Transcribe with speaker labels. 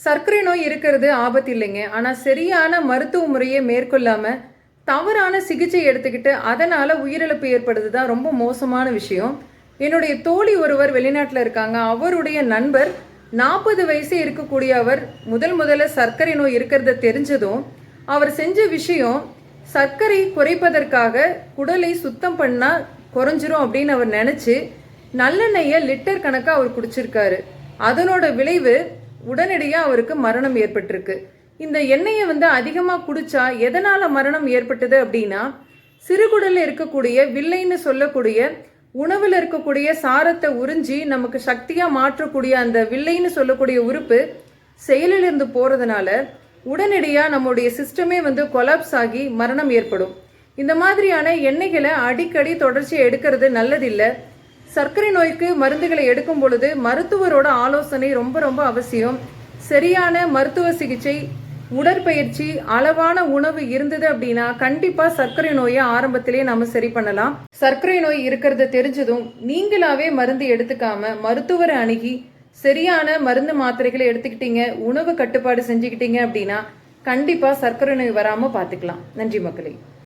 Speaker 1: சர்க்கரை நோய் இருக்கிறது ஆபத்து இல்லைங்க ஆனால் சரியான மருத்துவ முறையை மேற்கொள்ளாமல் தவறான சிகிச்சை எடுத்துக்கிட்டு அதனால் உயிரிழப்பு ஏற்படுது தான் ரொம்ப மோசமான விஷயம். என்னுடைய தோழி ஒருவர் வெளிநாட்டில் இருக்காங்க. அவருடைய நண்பர் நாற்பது வயசு இருக்கக்கூடிய அவர் முதல் முதல்ல சர்க்கரை நோய் இருக்கிறத தெரிஞ்சதும் அவர் செஞ்ச விஷயம் சர்க்கரை குறைப்பதற்காக குடலை சுத்தம் பண்ணால் குறைஞ்சிரும் அப்படின்னு அவர் நினச்சி நல்லெண்ணெயை லிட்டர் கணக்காக அவர் குடிச்சிருக்காரு. அதனோட விளைவு உடனடியாக அவருக்கு மரணம் ஏற்பட்டிருக்கு. இந்த எண்ணெயை வந்து அதிகமாக குடிச்சா எதனால் மரணம் ஏற்பட்டது அப்படின்னா சிறுகுடலில் இருக்கக்கூடிய வில்லைன்னு சொல்லக்கூடிய உணவில் இருக்கக்கூடிய சாரத்தை உறிஞ்சி நமக்கு சக்தியாக மாற்றக்கூடிய அந்த வில்லைன்னு சொல்லக்கூடிய உறுப்பு செயலிலிருந்து போகிறதுனால உடனடியாக நம்முடைய சிஸ்டமே வந்து கொலாப்ஸ் ஆகி மரணம் ஏற்படும். இந்த மாதிரியான எண்ணெய்களை அடிக்கடி தொடர்ச்சி எடுக்கிறது நல்லதில்லை. சர்க்கரை நோய்க்கு மருந்துகளை எடுக்கும் பொழுது மருத்துவரோட ஆலோசனை ரொம்ப ரொம்ப அவசியம். சரியான மருத்துவ சிகிச்சை உடற்பயிற்சி அளவான உணவு இருந்தது அப்படின்னா கண்டிப்பா சர்க்கரை நோயை ஆரம்பத்திலேயே நம்ம சரி பண்ணலாம். சர்க்கரை நோய் இருக்கிறத தெரிஞ்சதும் நீங்களாவே மருந்து எடுத்துக்காம மருத்துவரை அணுகி சரியான மருந்து மாத்திரைகளை எடுத்துக்கிட்டீங்க உணவு கட்டுப்பாடு செஞ்சுக்கிட்டீங்க அப்படின்னா கண்டிப்பா சர்க்கரை நோய் வராம பாத்துக்கலாம். நன்றி மக்களே.